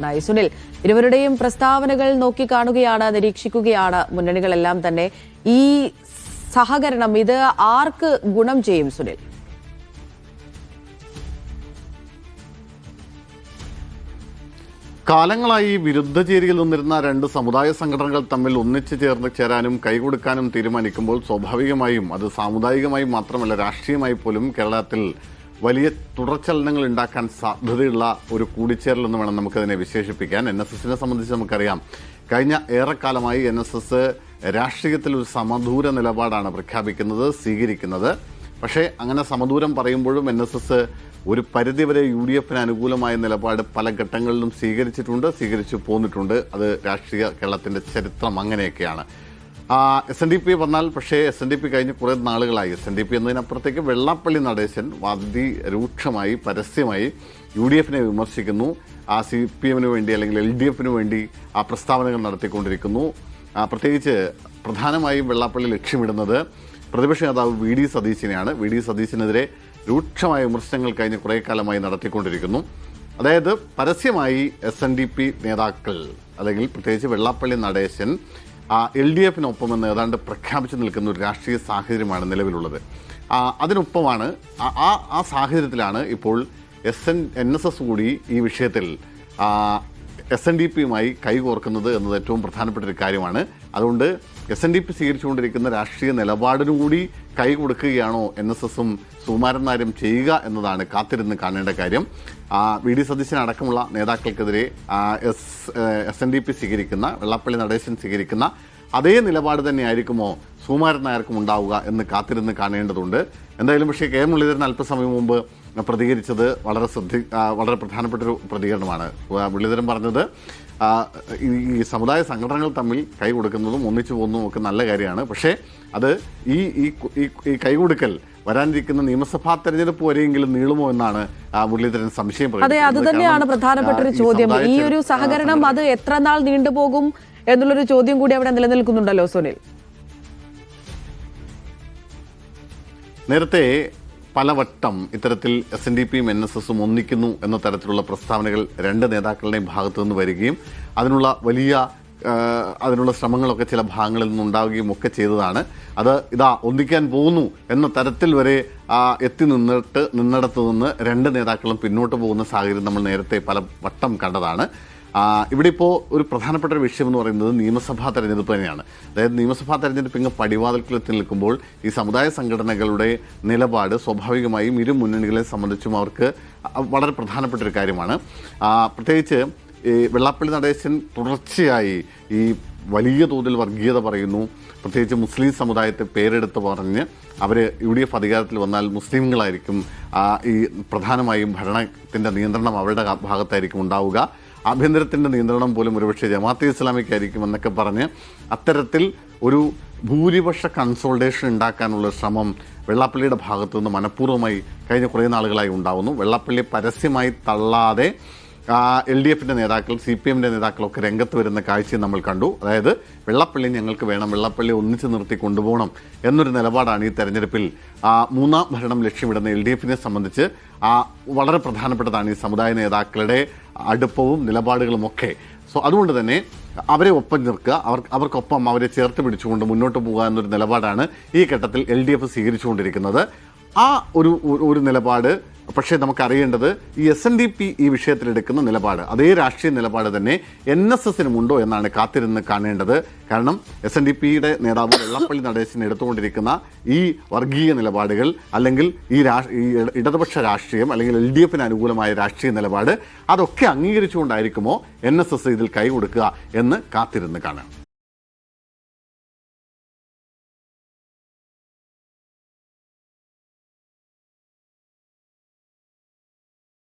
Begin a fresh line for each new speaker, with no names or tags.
ായി സുനിൽ ഇരുവരുടെയും പ്രസ്താവനകൾ നോക്കിക്കാണുകയാണ് നിരീക്ഷിക്കുകയാണ്. മുന്നണികളെല്ലാം തന്നെ ഈ സഹകരണം ഇത് ആർക്ക് ഗുണം ചെയ്യും സുനിൽ?
കാലങ്ങളായി വിരുദ്ധ ചേരിയിൽ നിന്നിരുന്ന രണ്ട് സമുദായ സംഘടനകൾ തമ്മിൽ ഒന്നിച്ചു ചേർന്ന് ചേരാനും കൈകൊടുക്കാനും തീരുമാനിക്കുമ്പോൾ സ്വാഭാവികമായും അത് സാമുദായികമായി മാത്രമല്ല രാഷ്ട്രീയമായി പോലും കേരളത്തിൽ വലിയ തുടർചലനങ്ങൾ ഉണ്ടാക്കാൻ സാധ്യതയുള്ള ഒരു കൂടിച്ചേരൽ എന്ന് വേണം നമുക്കതിനെ വിശേഷിപ്പിക്കാൻ. എൻ എസ് എസിനെ സംബന്ധിച്ച് നമുക്കറിയാം. കഴിഞ്ഞ ഏറെക്കാലമായി എൻ എസ് എസ് രാഷ്ട്രീയത്തിൽ ഒരു സമദൂര നിലപാടാണ് പ്രഖ്യാപിക്കുന്നത് സ്വീകരിക്കുന്നത്. പക്ഷേ അങ്ങനെ സമദൂരം പറയുമ്പോഴും എൻ എസ് എസ് ഒരു പരിധിവരെ യു ഡി എഫിന് അനുകൂലമായ നിലപാട് പല ഘട്ടങ്ങളിലും സ്വീകരിച്ചിട്ടുണ്ട് സ്വീകരിച്ചു പോന്നിട്ടുണ്ട്. അത് രാഷ്ട്രീയ കേരളത്തിന്റെ ചരിത്രം അങ്ങനെയൊക്കെയാണ്. എസ് എൻ ഡി പി വന്നാൽ പക്ഷേ എസ് എൻ ഡി പി കഴിഞ്ഞ് കുറേ നാളുകളായി. എസ് എൻ ഡി പി എന്നതിനപ്പുറത്തേക്ക് വെള്ളാപ്പള്ളി നടേശൻ വാദി രൂക്ഷമായി പരസ്യമായി യു ഡി എഫിനെ വിമർശിക്കുന്നു. ആ സി പി എമ്മിന് വേണ്ടി അല്ലെങ്കിൽ എൽ ഡി എഫിന് വേണ്ടി ആ പ്രസ്താവനകൾ നടത്തിക്കൊണ്ടിരിക്കുന്നു. പ്രത്യേകിച്ച് പ്രധാനമായും വെള്ളാപ്പള്ളി ലക്ഷ്യമിടുന്നത് പ്രതിപക്ഷ നേതാവ് വി ഡി സതീശിനെയാണ്. വി ഡി സതീശിനെതിരെ രൂക്ഷമായ വിമർശനങ്ങൾ കഴിഞ്ഞ് കുറേ കാലമായി നടത്തിക്കൊണ്ടിരിക്കുന്നു. അതായത് പരസ്യമായി എസ് എൻ ഡി പി നേതാക്കൾ അല്ലെങ്കിൽ പ്രത്യേകിച്ച് വെള്ളാപ്പള്ളി നടേശൻ എൽ ഡി എഫിനൊപ്പം എന്ന് ഏതാണ്ട് പ്രഖ്യാപിച്ചു നിൽക്കുന്ന ഒരു രാഷ്ട്രീയ സാഹചര്യമാണ് നിലവിലുള്ളത്. അതിനൊപ്പമാണ് ആ ആ സാഹചര്യത്തിലാണ് ഇപ്പോൾ S N N S S കൂടി ഈ വിഷയത്തിൽ എസ് എൻ ഡി പിയുമായി കൈകോർക്കുന്നത് എന്നത് ഏറ്റവും പ്രധാനപ്പെട്ട ഒരു കാര്യമാണ്. അതുകൊണ്ട് എസ് എൻ ഡി പി സ്വീകരിച്ചുകൊണ്ടിരിക്കുന്ന രാഷ്ട്രീയ നിലപാടിനു കൂടി കൈ കൊടുക്കുകയാണോ എൻ എസ് എസും സുകുമാരൻ നായരും ചെയ്യുക എന്നതാണ് കാത്തിരുന്ന് കാണേണ്ട കാര്യം. വി ഡി സതീശൻ അടക്കമുള്ള നേതാക്കൾക്കെതിരെ S S N D P സ്വീകരിക്കുന്ന വെള്ളാപ്പള്ളി നടേശൻ സ്വീകരിക്കുന്ന അതേ നിലപാട് തന്നെയായിരിക്കുമോ സുകുമാരൻ നായർക്കും ഉണ്ടാവുക എന്ന് കാത്തിരുന്ന് കാണേണ്ടതുണ്ട്. എന്തായാലും പക്ഷേ കെ മുരളീധരൻ അല്പസമയം മുമ്പ് പ്രതികരിച്ചത് വളരെ ശ്രദ്ധ വളരെ പ്രധാനപ്പെട്ടൊരു പ്രതികരണമാണ്. മുരളീധരൻ പറഞ്ഞത് ഈ സമുദായ സംഘടനകൾ തമ്മിൽ കൈ കൊടുക്കുന്നതും ഒന്നിച്ചു പോകുന്നതും ഒക്കെ നല്ല കാര്യമാണ്. പക്ഷേ അത് ഈ ഈ കൈകൊടുക്കൽ വരാനിരിക്കുന്ന നിയമസഭാ തെരഞ്ഞെടുപ്പ് വരെയെങ്കിലും നീളുമോ എന്നാണ് മുരളീധരൻ സംശയം
അതെ അത് തന്നെയാണ് പ്രധാനപ്പെട്ട ഒരു ചോദ്യം. ഈ ഒരു സഹകരണം അത് എത്ര നാൾ നീണ്ടുപോകും എന്നുള്ളൊരു ചോദ്യം കൂടി അവിടെ നിലനിൽക്കുന്നുണ്ടല്ലോ സുനിൽ.
നേരത്തെ പലവട്ടം ഇത്തരത്തിൽ എസ് എൻ ഡി പിയും എൻ എസ് എസും ഒന്നിക്കുന്നു എന്ന തരത്തിലുള്ള പ്രസ്താവനകൾ രണ്ട് നേതാക്കളുടെയും ഭാഗത്തു നിന്ന് വരികയും അതിനുള്ള വലിയ അതിനുള്ള ശ്രമങ്ങളൊക്കെ ചില ഭാഗങ്ങളിൽ നിന്നുണ്ടാവുകയും ഒക്കെ ചെയ്തതാണ്. അത് ഇതാ ഒന്നിക്കാൻ പോകുന്നു എന്ന തരത്തിൽ വരെ എത്തി നിന്നിട്ട് നിന്നിടത്ത് നിന്ന് രണ്ട് നേതാക്കളും പിന്നോട്ട് പോകുന്ന സാഹചര്യം നമ്മൾ നേരത്തെ പല വട്ടം കണ്ടതാണ്. ഇവിടെ ഇപ്പോൾ ഒരു പ്രധാനപ്പെട്ട ഒരു വിഷയം എന്ന് പറയുന്നത് നിയമസഭാ തെരഞ്ഞെടുപ്പ് തന്നെയാണ്. അതായത് നിയമസഭാ തെരഞ്ഞെടുപ്പ് ഇങ്ങ് പടിവാതിൽക്കിലെത്തി നിൽക്കുമ്പോൾ ഈ സമുദായ സംഘടനകളുടെ നിലപാട് സ്വാഭാവികമായും ഇരു മുന്നണികളെ സംബന്ധിച്ചും അവർക്ക് വളരെ പ്രധാനപ്പെട്ട ഒരു കാര്യമാണ്. പ്രത്യേകിച്ച് ഈ വെള്ളാപ്പള്ളി നടേശൻ തുടർച്ചയായി ഈ വലിയ തോതിൽ വർഗീയത പറയുന്നു. പ്രത്യേകിച്ച് മുസ്ലിം സമുദായത്തെ പേരെടുത്ത് പറഞ്ഞ് അവർ യു ഡി എഫ് അധികാരത്തിൽ വന്നാൽ മുസ്ലിങ്ങളായിരിക്കും ഈ പ്രധാനമായും ഭരണത്തിന്റെ നിയന്ത്രണം അവരുടെ ഭാഗത്തായിരിക്കും ഉണ്ടാവുക. ആഭ്യന്തരത്തിന്റെ നിയന്ത്രണം പോലും ഒരുപക്ഷെ ജമാഅത്തെ ഇസ്ലാമിക്കായിരിക്കും എന്നൊക്കെ പറഞ്ഞ് അത്തരത്തിൽ ഒരു ഭൂരിപക്ഷ കൺസോൾട്ടേഷൻ ഉണ്ടാക്കാനുള്ള ശ്രമം വെള്ളാപ്പള്ളിയുടെ ഭാഗത്തു നിന്ന് മനഃപൂർവമായി കഴിഞ്ഞ കുറേ നാളുകളായി ഉണ്ടാവുന്നു. വെള്ളാപ്പള്ളി പരസ്യമായി തള്ളാതെ എൽ ഡി എഫിന്റെ നേതാക്കൾ സി പി എമ്മിന്റെ നേതാക്കളൊക്കെ രംഗത്ത് വരുന്ന കാഴ്ചയും നമ്മൾ കണ്ടു. അതായത് വെള്ളപ്പള്ളി ഞങ്ങൾക്ക് വേണം വെള്ളപ്പള്ളി ഒന്നിച്ച് നിർത്തി കൊണ്ടുപോകണം എന്നൊരു നിലപാടാണ് ഈ തെരഞ്ഞെടുപ്പിൽ മൂന്നാം ഭരണം ലക്ഷ്യമിടുന്ന എൽ ഡി എഫിനെ സംബന്ധിച്ച് വളരെ പ്രധാനപ്പെട്ടതാണ് ഈ സമുദായ നേതാക്കളുടെ അടുപ്പവും നിലപാടുകളുമൊക്കെ സോ അതുകൊണ്ട് തന്നെ അവരെ ഒപ്പം നിൽക്കുക അവർ അവർക്കൊപ്പം അവരെ ചേർത്ത് പിടിച്ചുകൊണ്ട് മുന്നോട്ട് പോകുക എന്നൊരു നിലപാടാണ് ഈ ഘട്ടത്തിൽ എൽ ഡി എഫ് സ്വീകരിച്ചുകൊണ്ടിരിക്കുന്നത്. ആ ഒരു- ഒരു നിലപാട് പക്ഷേ നമുക്കറിയേണ്ടത് ഈ എസ് എൻ ഡി പി ഈ വിഷയത്തിലെടുക്കുന്ന നിലപാട് അതേ രാഷ്ട്രീയ നിലപാട് തന്നെ എൻ എസ് എസിനും ഉണ്ടോ എന്നാണ് കാത്തിരുന്ന് കാണേണ്ടത്. കാരണം എസ് എൻ ഡി പിയുടെ നേതാവ് വെള്ളപ്പള്ളി നടേശൻ എടുത്തുകൊണ്ടിരിക്കുന്ന ഈ വർഗീയ നിലപാടുകൾ അല്ലെങ്കിൽ ഈ ഈ ഇടതുപക്ഷ രാഷ്ട്രീയം അല്ലെങ്കിൽ എൽ ഡി എഫിന് അനുകൂലമായ രാഷ്ട്രീയ നിലപാട് അതൊക്കെ അംഗീകരിച്ചുകൊണ്ടായിരിക്കുമോ എൻ എസ് എസ് ഇതിൽ കൈ കൊടുക്കുക എന്ന് കാത്തിരുന്ന് കാണാം.